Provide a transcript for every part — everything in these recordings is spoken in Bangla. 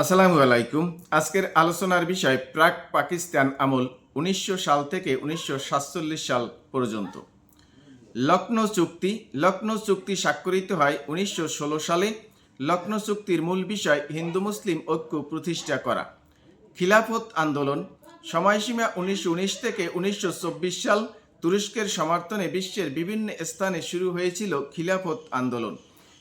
আসসালামু আলাইকুম। আজকের আলোচনার বিষয় প্রাক পাকিস্তান আমল উনিশশো সাল থেকে উনিশশো সাতচল্লিশ সাল পর্যন্ত। লখনৌ চুক্তি লখনৌ চুক্তি স্বাক্ষরিত হয় উনিশশো ষোলো সালে। লখনৌ চুক্তির মূল বিষয় হিন্দু মুসলিম ঐক্য প্রতিষ্ঠা করা। খিলাফত আন্দোলন, সময়সীমা উনিশশো উনিশ থেকে উনিশশো চব্বিশ সাল তুরস্কের সমর্থনে বিশ্বের বিভিন্ন স্থানে শুরু হয়েছিল খিলাফত আন্দোলন।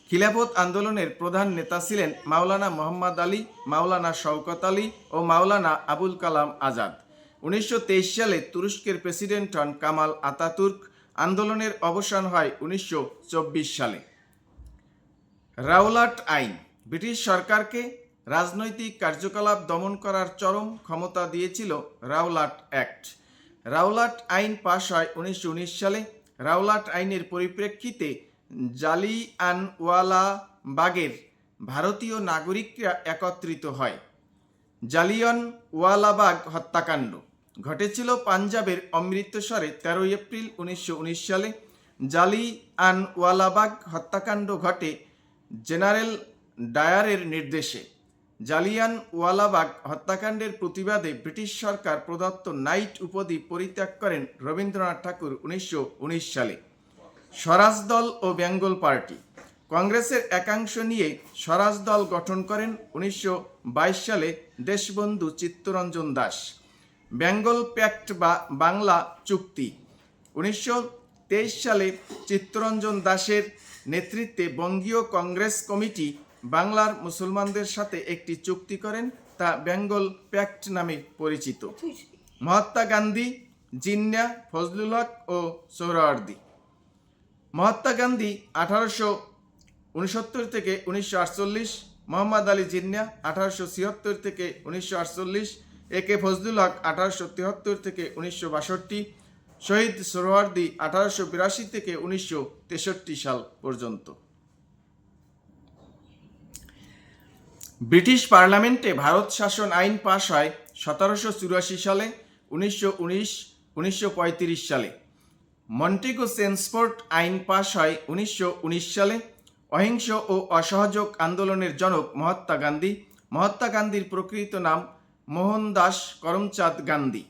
খিলাফত আন্দোলনের প্রধান নেতা ছিলেন মাওলানা মোহাম্মদ আলী, মাওলানা শওকত আলী ও মাওলানা আবুল কালাম আজাদ। উনিশশো তেইশ সালে তুরস্কের প্রেসিডেন্ট হন কামাল আতাতুর্ক। আন্দোলনের অবসান হয় উনিশশো চব্বিশ সালে। রাওলাট আইন, ব্রিটিশ সরকারকে রাজনৈতিক কার্যকলাপ দমন করার চরম ক্ষমতা দিয়েছিল রাওলাট অ্যাক্ট। রাওলাট আইন পাশ হয় উনিশশো উনিশ সালে। রাওলাট আইনের পরিপ্রেক্ষিতে জালিয়ানওয়ালা বাগের ভারতীয় নাগরিকরা একত্রিত হয়। জালিয়ন ওয়ালাবাগ হত্যাকাণ্ড ঘটেছিল পাঞ্জাবের অমৃতসরে তেরোই এপ্রিল উনিশশো উনিশ সালে। জালিয়ান ওয়ালাবাগ হত্যাকাণ্ড ঘটে জেনারেল ডায়ারের নির্দেশে। জালিয়ান ওয়ালাবাগ হত্যাকাণ্ডের প্রতিবাদে ব্রিটিশ সরকার প্রদত্ত নাইট উপাধি পরিত্যাগ করেন রবীন্দ্রনাথ ঠাকুর উনিশশো উনিশ সালে। স্বরাজ দল ও বেঙ্গল পার্টি। কংগ্রেসের একাংশ নিয়ে স্বরাজ দল গঠন করেন উনিশশো বাইশ সালে দেশবন্ধু চিত্তরঞ্জন দাস। বেঙ্গল প্যাক্ট বা বাংলা চুক্তি। উনিশশো তেইশ সালে চিত্তরঞ্জন দাসের নেতৃত্বে বঙ্গীয় কংগ্রেস কমিটি বাংলার মুসলমানদের সাথে একটি চুক্তি করেন, তা বেঙ্গল প্যাক্ট নামে পরিচিত। মহাত্মা গান্ধী, জিন্না, ফজলুল হক ও সোহরাওয়ার্দী মহাত্মা গান্ধী আঠারোশো উনসত্তর থেকে উনিশশো আটচল্লিশ, মোহাম্মদ আলী জিন্না আঠারোশো ছিয়াত্তর থেকে উনিশশো আটচল্লিশ, এ কে ফজলুল হক আঠারোশো তিয়াত্তর থেকে উনিশশো বাষট্টি, শহীদ সোহরাওয়ার্দী আঠারোশো বিরাশি থেকে উনিশশো তেষট্টি সাল পর্যন্ত। ব্রিটিশ পার্লামেন্টে ভারত শাসন আইন পাশ হয় সতেরোশো চুরাশি সালে, উনিশশো উনিশ, উনিশশো সালে। মন্টেগো সেন্সপোর্ট আইন পাশ হয় উনিশশো উনিশ সালে। অহিংস ও অসহযোগ আন্দোলনের জনক মহাত্মা গান্ধী। মহাত্মা গান্ধীর প্রকৃত নাম মোহনদাস করমচাঁদ গান্ধী।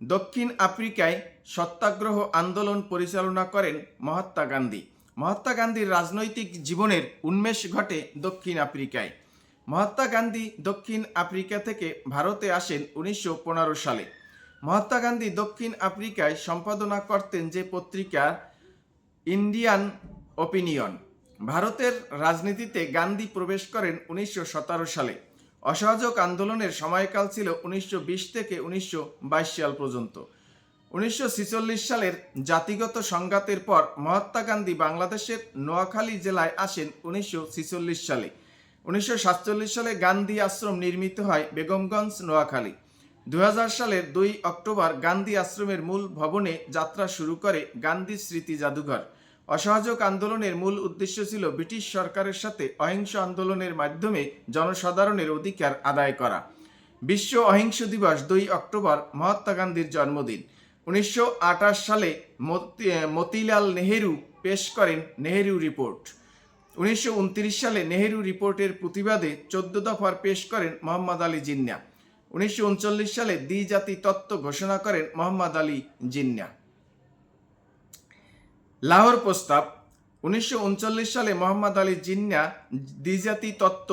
দক্ষিণ আফ্রিকায় সত্যাগ্রহ আন্দোলন পরিচালনা করেন মহাত্মা গান্ধী। মহাত্মা গান্ধীর রাজনৈতিক জীবনের উন্মেষ ঘটে দক্ষিণ আফ্রিকায়। মহাত্মা গান্ধী দক্ষিণ আফ্রিকা থেকে ভারতে আসেন উনিশশো পনেরো সালে। মহাত্মা গান্ধী দক্ষিণ আফ্রিকায় সম্পাদনা করতেন যে পত্রিকা ইন্ডিয়ান ওপিনিয়ন। ভারতের রাজনীতিতে গান্ধী প্রবেশ করেন উনিশশো সতেরো সালে। অসহযোগ আন্দোলনের সময়কাল ছিল উনিশশো বিশ থেকে উনিশশো বাইশ সাল পর্যন্ত। উনিশশো ছেচল্লিশ সালের জাতিগত সংঘাতের পর মহাত্মা গান্ধী বাংলাদেশের নোয়াখালী জেলায় আসেন উনিশশো ছেচল্লিশ সালে। উনিশশো সাতচল্লিশ সালে গান্ধী আশ্রম নির্মিত হয় বেগমগঞ্জ, নোয়াখালী। দু সালের দুই অক্টোবর গান্ধী আশ্রমের মূল ভবনে যাত্রা শুরু করে গান্ধী স্মৃতি জাদুঘর। অসহযোগ আন্দোলনের মূল উদ্দেশ্য ছিল ব্রিটিশ সরকারের সাথে অহিংস আন্দোলনের মাধ্যমে জনসাধারণের অধিকার আদায় করা। বিশ্ব অহিংস দিবস দুই অক্টোবর মহাত্মা গান্ধীর জন্মদিন। উনিশশো আটাশ সালে মতি- মতিলাল নেহেরু পেশ করেন নেহেরু রিপোর্ট। উনিশশো উনত্রিশ সালে নেহেরু রিপোর্টের প্রতিবাদে চোদ্দ দফার পেশ করেন মোহাম্মদ আলী জিন্না। উনিশশো উনচল্লিশ সালে দ্বিজাতি তত্ত্ব ঘোষণা করেন মোহাম্মদ আলী জিন্না। লাহোর প্রস্তাব, উনিশশো উনচল্লিশ সালে মোহাম্মদ আলী জিন্না দ্বিজাতি তত্ত্ব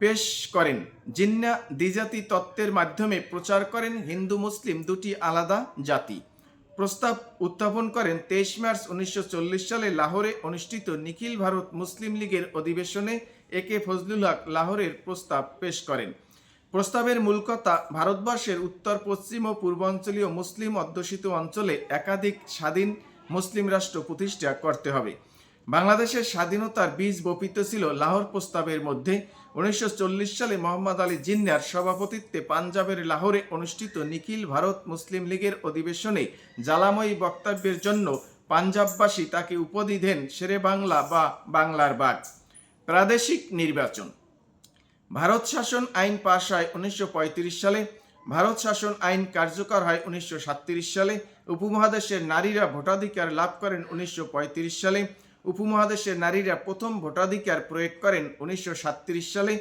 পেশ করেন। জিন্না দ্বিজাতি তত্ত্বের মাধ্যমে প্রচার করেন হিন্দু মুসলিম দুটি আলাদা জাতি। প্রস্তাব উত্থাপন করেন তেইশ মার্চ উনিশশো চল্লিশ সালে লাহোরে অনুষ্ঠিত নিখিল ভারত মুসলিম লীগের অধিবেশনে এ কে ফজলুল হক লাহোরের প্রস্তাব পেশ করেন। প্রস্তাবের মূল কথা, ভারতবর্ষের উত্তর, পশ্চিম ও পূর্বাঞ্চলীয় মুসলিম অধ্যুষিত অঞ্চলে একাধিক স্বাধীন মুসলিম রাষ্ট্র প্রতিষ্ঠা করতে হবে। বাংলাদেশের স্বাধীনতার বীজ বপিত ছিল লাহোর প্রস্তাবের মধ্যে। উনিশশো চল্লিশ সালে মোহাম্মদ আলী জিন্নার সভাপতিত্বে পাঞ্জাবের লাহোরে অনুষ্ঠিত নিখিল ভারত মুসলিম লীগের অধিবেশনে জ্বালাময়ী বক্তব্যের জন্য পাঞ্জাববাসী তাকে উপাধি দেন শেরে বাংলা বা বাংলার বাঘ প্রাদেশিক নির্বাচন। ভারত শাসন আইন পাশ হয় উনিশশো পঁয়ত্রিশ সালে, ভারত শাসন আইন কার্যকর হয় উনিশশো সালে, উপমহাদেশের নারীরা ভোটাধিকার লাভ করেন উনিশশো পঁয়ত্রিশ সালে, উপমহাদেশের নারীরা প্রথম ভোটাধিকার প্রয়োগ করেন উনিশশো সালে,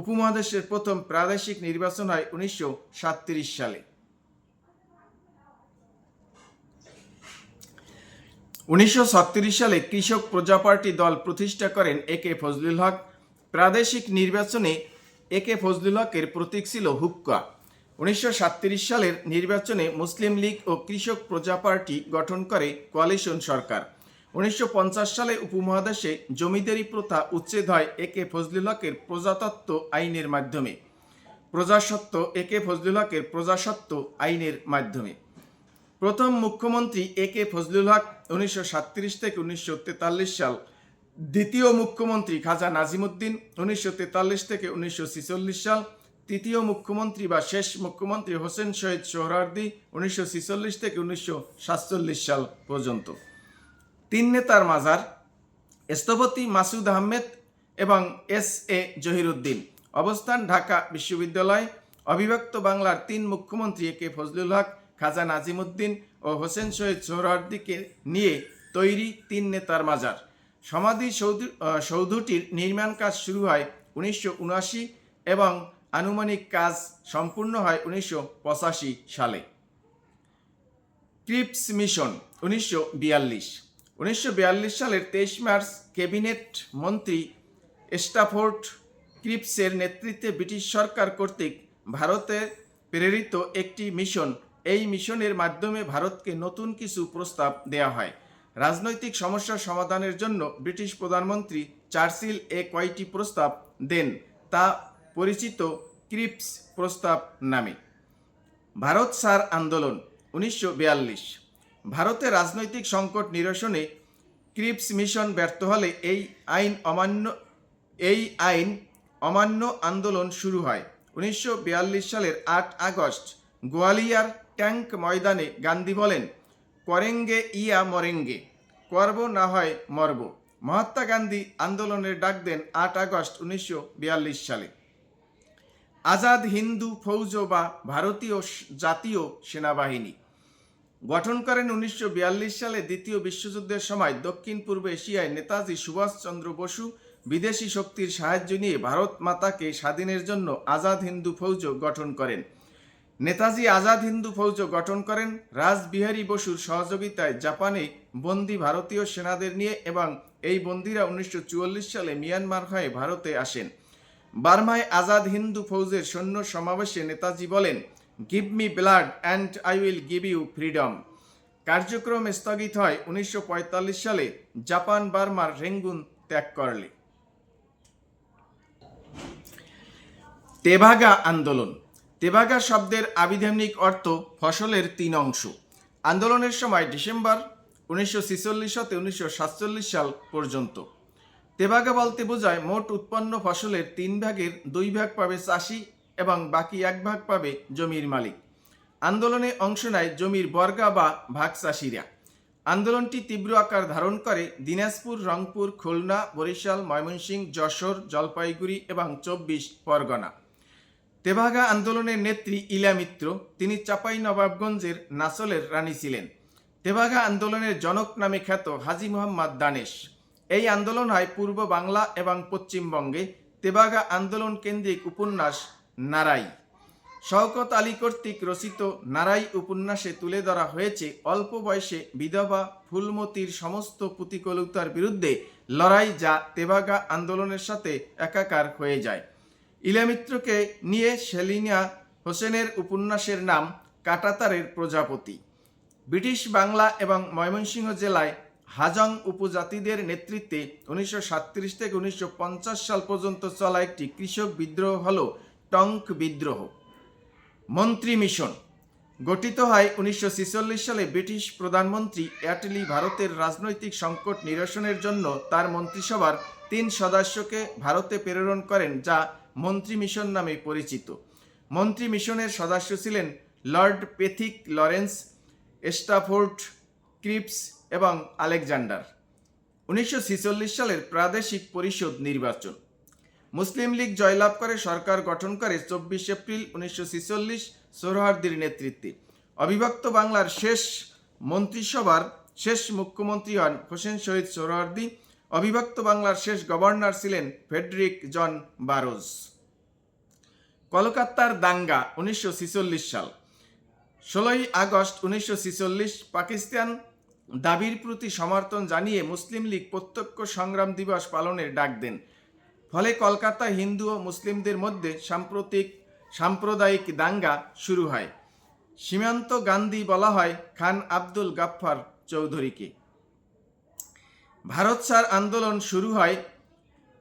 উপমহাদেশের প্রথম প্রাদেশিক নির্বাচন হয় উনিশশো সালে। উনিশশো সালে কৃষক প্রজা পার্টি দল প্রতিষ্ঠা করেন এ কে ফজলুল হক। প্রাদেশিক নির্বাচনে এ কে ফজলুল হকের প্রতীক ছিল হুক্কা। উনিশশো সালের নির্বাচনে মুসলিম লীগ ও কৃষক প্রজা পার্টি গঠন করে কোয়ালিশন সরকার। উনিশশো পঞ্চাশ সালে উপমহাদেশে জমিদারি প্রথা উচ্ছেদ হয় এ কে ফজলুল হকের প্রজাতত্ত্ব আইনের মাধ্যমে। প্রজাসত্ব এ কে ফজলুল হকের প্রজাসত্ব আইনের মাধ্যমে। প্রথম মুখ্যমন্ত্রী এ কে ফজলুল হক উনিশশো থেকে উনিশশো তেতাল্লিশ সাল দ্বিতীয় মুখ্যমন্ত্রী খাজা নাজিমুদ্দিন উনিশশো তেতাল্লিশ থেকে উনিশশো ছেচল্লিশ সাল, তৃতীয় মুখ্যমন্ত্রী বা শেষ মুখ্যমন্ত্রী হোসেন শহীদ সোহরার্দি উনিশশো থেকে উনিশশো সাতচল্লিশ সাল পর্যন্ত। তিন নেতার মাজার, স্থপতি মাসুদ আহমেদ এবং এস এ জহিরুদ্দিন। অবস্থান ঢাকা বিশ্ববিদ্যালয়। অবিভক্ত বাংলার তিন মুখ্যমন্ত্রী এ কে ফজলুল হক, খাজা নাজিমুদ্দিন ও হোসেন শহীদ সোহরার্দিকে নিয়ে তৈরি তিন নেতার মাজার। সমাধি সৌধ সৌধটির নির্মাণ কাজ শুরু হয় উনিশশো উনআশি এবং আনুমানিক কাজ সম্পূর্ণ হয় উনিশশো পঁচাশি সালে। ক্রিপস মিশন, উনিশশো বিয়াল্লিশ। উনিশশো সালের তেইশ মার্চ ক্যাবিনেট মন্ত্রী স্টাফোর্ড ক্রিপসের নেতৃত্বে ব্রিটিশ সরকার কর্তৃক ভারতে প্রেরিত একটি মিশন। এই মিশনের মাধ্যমে ভারতকে নতুন কিছু প্রস্তাব দেওয়া হয়। রাজনৈতিক সমস্যার সমাধানের জন্য ব্রিটিশ প্রধানমন্ত্রী চার্চিল এ কয়টি প্রস্তাব দেন তা পরিচিত ক্রিপস প্রস্তাব নামে। ভারত সার আন্দোলন, উনিশশো ভারতে রাজনৈতিক সংকট নিরসনে ক্রিপস মিশন ব্যর্থ হলে এই আইন অমান্য, এই আইন অমান্য আন্দোলন শুরু হয়। উনিশশো বিয়াল্লিশ সালের আট আগস্ট গোয়ালিয়ার ট্যাঙ্ক ময়দানে গান্ধী বলেন করেঙ্গে ইয়া মরেঙ্গে, করব না হয় মরব। মহাত্মা গান্ধী আন্দোলনের ডাক দেন আট আগস্ট উনিশশো বিয়াল্লিশ সালে। আজাদ হিন্দু ফৌজ বা ভারতীয় জাতীয় সেনাবাহিনী গঠন করেন উনিশশো বিয়াল্লিশ সালে দ্বিতীয় বিশ্বযুদ্ধের সময় দক্ষিণ পূর্ব এশিয়ায় নেতাজি সুভাষচন্দ্র বসু বিদেশি শক্তির সাহায্য নিয়ে ভারত মাতাকে স্বাধীনের জন্য আজাদ হিন্দু ফৌজ গঠন করেন। নেতাজি আজাদ হিন্দু ফৌজ গঠন করেন। রাসবিহারী বসুর সহযোগিতায় জাপানে বন্দী ভারতীয় সেনাদের নিয়ে এবং এই বন্দীরা উনিশশো সালে মিয়ানমার হয়ে ভারতে আসেন। বার্মায় আজাদ হিন্দু ফৌজের সৈন্য সমাবেশে নেতাজি বলেন give me blood and I will give you freedom কার্যক্রম স্থগিত হয় উনিশশো পঁয়তাল্লিশ সালে। জাপান বার্মার রেঙ্গুন ত্যাগ করলে। তেভাগা আন্দোলন। তেভাগা শব্দের আবিধানিক অর্থ ফসলের তিন অংশ। আন্দোলনের সময় ডিসেম্বর উনিশশো ছিচল্লিশ হতে উনিশশো সাতচল্লিশ সাল পর্যন্ত। তেভাগা বলতে বোঝায় মোট উৎপন্ন ফসলের তিন ভাগের দুই ভাগ পাবে চাষি এবং বাকি এক ভাগ পাবে জমির মালিক। আন্দোলনে অংশ নেয় জমির বর্গা বা ভাগ চাষিরা। আন্দোলনটি তীব্র আকার ধারণ করে দিনাজপুর, রংপুর, খুলনা, বরিশাল, ময়মনসিংহ, যশোর, জলপাইগুড়ি এবং চব্বিশ পরগনা। তেভাগা আন্দোলনের নেত্রী ইলা মিত্র, তিনি চাপাই নবাবগঞ্জের নাসলের রানী ছিলেন। তেভাগা আন্দোলনের জনক নামে খ্যাত হাজি মোহাম্মদ দানেশ। এই আন্দোলন হয় পূর্ব বাংলা এবং পশ্চিমবঙ্গে। তেভাগা আন্দোলন কেন্দ্রিক উপন্যাস নারাই। শওকত আলী কর্তৃক রচিত নারাই উপন্যাসে তুলে ধরা হয়েছে অল্প বয়সে বিধবা ফুলমতির সমস্ত প্রতিকূলতার বিরুদ্ধে লড়াই যা তেভাগা আন্দোলনের সাথে একাকার হয়ে যায়। ইলামিত্রকে নিয়ে সেলিনা হোসেনের উপন্যাসের নাম কাটাতারের প্রজাপতি। ব্রিটিশ বাংলা এবং ময়মনসিংহ জেলায় হাজং উপজাতিদের নেতৃত্বে উনিশশো থেকে উনিশশো পঞ্চাশ সাল পর্যন্ত চলা একটি কৃষক বিদ্রোহ হল টঙ্ক বিদ্রোহ। মন্ত্রী মিশন। গঠিত হয় উনিশশো ছেচল্লিশ সালে ব্রিটিশ প্রধানমন্ত্রী অ্যাটলি ভারতের রাজনৈতিক সংকট নিরসনের জন্য তার মন্ত্রিসভার তিন সদস্যকে ভারতে প্রেরণ করেন যা মন্ত্রী মিশন নামে পরিচিত। মন্ত্রী মিশনের সদস্য ছিলেন Lord Pethick Lawrence, Stafford Cripps এবং আলেকজান্ডার। উনিশশো ছেচল্লিশ সালের প্রাদেশিক পরিষদ নির্বাচন। মুসলিম লীগ জয়লাভ করে সরকার গঠন করে চব্বিশ এপ্রিল উনিশশো ছিচল্লিশ নেতৃত্বে। অবিভক্ত বাংলার শেষ মন্ত্রিসভার শেষ মুখ্যমন্ত্রী হন হোসেন শহীদ সোহরাওয়ার্দী। অবিভক্ত বাংলার শেষ গভর্নর ছিলেন ফেডরিক জন বারোজ। কলকাতার দাঙ্গা উনিশশো ছেচল্লিশ সাল। ষোলোই আগস্ট উনিশশো ছেচল্লিশ পাকিস্তান দাবির প্রতি সমর্থন জানিয়ে মুসলিম লীগ প্রত্যক্ষ সংগ্রাম দিবস পালনের ডাক দেন। ফলে কলকাতায় হিন্দু ও মুসলিমদের মধ্যে সাম্প্রতিক সাম্প্রদায়িক দাঙ্গা শুরু হয়। সীমান্ত গান্ধী বলা হয় খান আব্দুল গাফফার চৌধুরীকে। ভারত ছাড় আন্দোলন শুরু হয়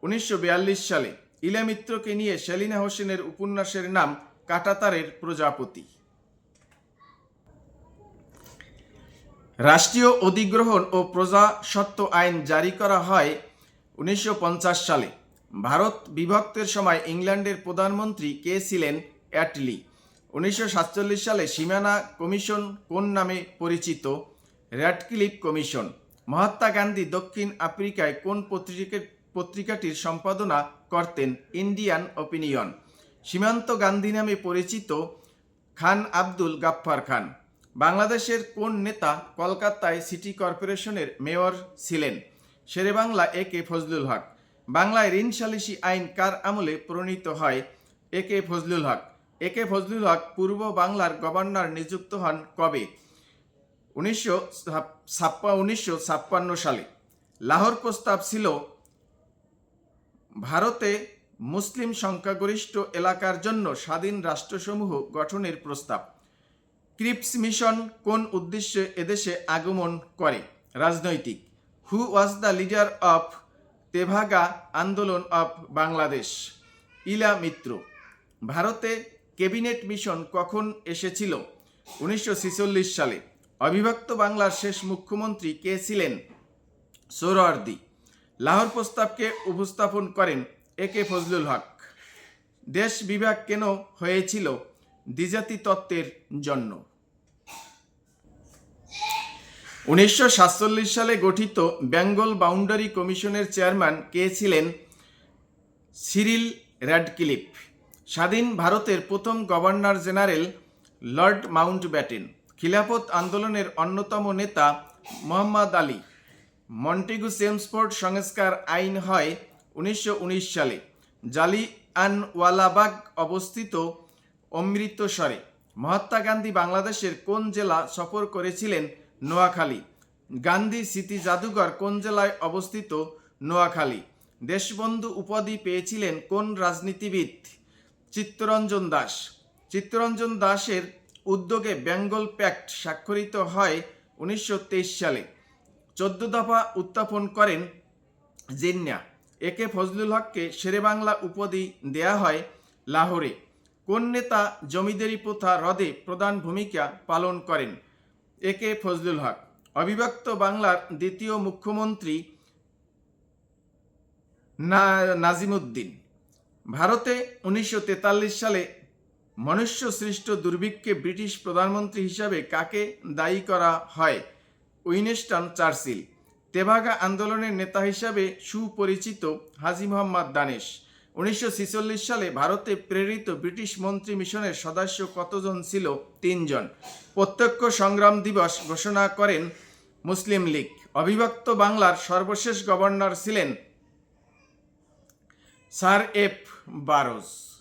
উনিশশো বিয়াল্লিশ সালে। ইলা মিত্রকে নিয়ে সেলিনা হোসেনের উপন্যাসের নাম কাটাতারের প্রজাপতি। রাষ্ট্রীয় অধিগ্রহণ ও প্রজাসত্ব আইন জারি করা হয় উনিশশো পঞ্চাশ সালে। ভারত বিভক্তের সময় ইংল্যান্ডের প্রধানমন্ত্রী কে ছিলেন অ্যাটলি উনিশশো সাতচল্লিশ সালে সীমানা কমিশন কোন নামে পরিচিত? Radcliffe commission. মহাত্মা গান্ধী দক্ষিণ আফ্রিকায় কোন পত্রিকা পত্রিকাটির সম্পাদনা করতেন? Indian opinion. সীমান্ত গান্ধী নামে পরিচিত খান আব্দুল গাফফার খান। বাংলাদেশের কোন নেতা কলকাতায় সিটি কর্পোরেশনের মেয়র ছিলেন? শেরেবাংলা এ কে ফজলুল হক। বাংলায় ঋণ সালিসি আইন কার আমলে প্রণীত হয়? এ কে ফজলুল হক। এ কে ফজলুল হক পূর্ব বাংলার গভর্নর নিযুক্ত হন কবে? উনিশশো ছাপ্পা, উনিশশো ছাপ্পান্ন সালে লাহোর প্রস্তাব ছিল, ভারতে মুসলিম সংখ্যাগরিষ্ঠ এলাকার জন্য স্বাধীন রাষ্ট্রসমূহ গঠনের প্রস্তাব। ক্রিপস মিশন কোন উদ্দেশ্যে এদেশে আগমন করে? রাজনৈতিক। Who was the leader of Tebhaga আন্দোলন অফ বাংলাদেশ? ইলা মিত্র। ভারতে ক্যাবিনেট মিশন কখন এসেছিল? উনিশশো ছেচল্লিশ সালে। অবিভক্ত বাংলার শেষ মুখ্যমন্ত্রী কে ছিলেন? সোহরাওয়ার্দী লাহোর প্রস্তাবকে উপস্থাপন করেন এ কে ফজলুল হক। দেশ বিভাগ কেন হয়েছিল দ্বিজাতি তত্ত্বের জন্য? উনিশশো সাতচল্লিশ সালে গঠিত বেঙ্গল বাউন্ডারি কমিশনের চেয়ারম্যান কে ছিলেন? Cyril Radcliffe. স্বাধীন ভারতের প্রথম governor general Lord Mountbatten খিলাফত আন্দোলনের অন্যতম নেতা মোহাম্মদ আলী। মন্টেগু সেমসফোর্ড সংস্কার আইন হয় উনিশশো উনিশ সালে। জালিয়ানওয়ালাবাগ অবস্থিত অমৃতসরে। মহাত্মা গান্ধী বাংলাদেশের কোন জেলা সফর করেছিলেন নোয়াখালী? গান্ধী স্মৃতি জাদুঘর কোন জেলায় অবস্থিত নোয়াখালী? দেশবন্ধু উপাধি পেয়েছিলেন কোন রাজনীতিবিদ? চিত্তরঞ্জন দাস। চিত্তরঞ্জন দাসের উদ্যোগে বেঙ্গল প্যাক্ট স্বাক্ষরিত হয় উনিশশো তেইশ সালে। চোদ্দ দফা উত্থাপন করেন জিন্না একে ফজলুল হককে শেরেবাংলা উপাধি দেয়া হয় লাহোরে। কোন নেতা জমিদারি প্রথা রদে প্রধান ভূমিকা পালন করেন? একে ফজলুল হক। অবিভক্ত বাংলার দ্বিতীয় মুখ্যমন্ত্রী নাজিমুদ্দিন। ভারতে উনিশশো তেতাল্লিশ সালে মনুষ্য সৃষ্ট দুর্ভিক্ষে ব্রিটিশ প্রধানমন্ত্রী হিসাবে কাকে দায়ী করা হয়? উইনেস্টন চার্চিল। তেভাগা আন্দোলনের নেতা হিসাবে সুপরিচিত হাজি মোহাম্মদ দানেশ। উনিশশো ছেচল্লিশ সালে ভারতে প্রেরিত ব্রিটিশ মন্ত্রী মিশনের সদস্য কতজন ছিল? তিনজন। প্রত্যক্ষ সংগ্রাম দিবস ঘোষণা করেন মুসলিম লীগ। অবিভক্ত বাংলার সর্বশেষ গভর্নর ছিলেন স্যার এফ বারোজ।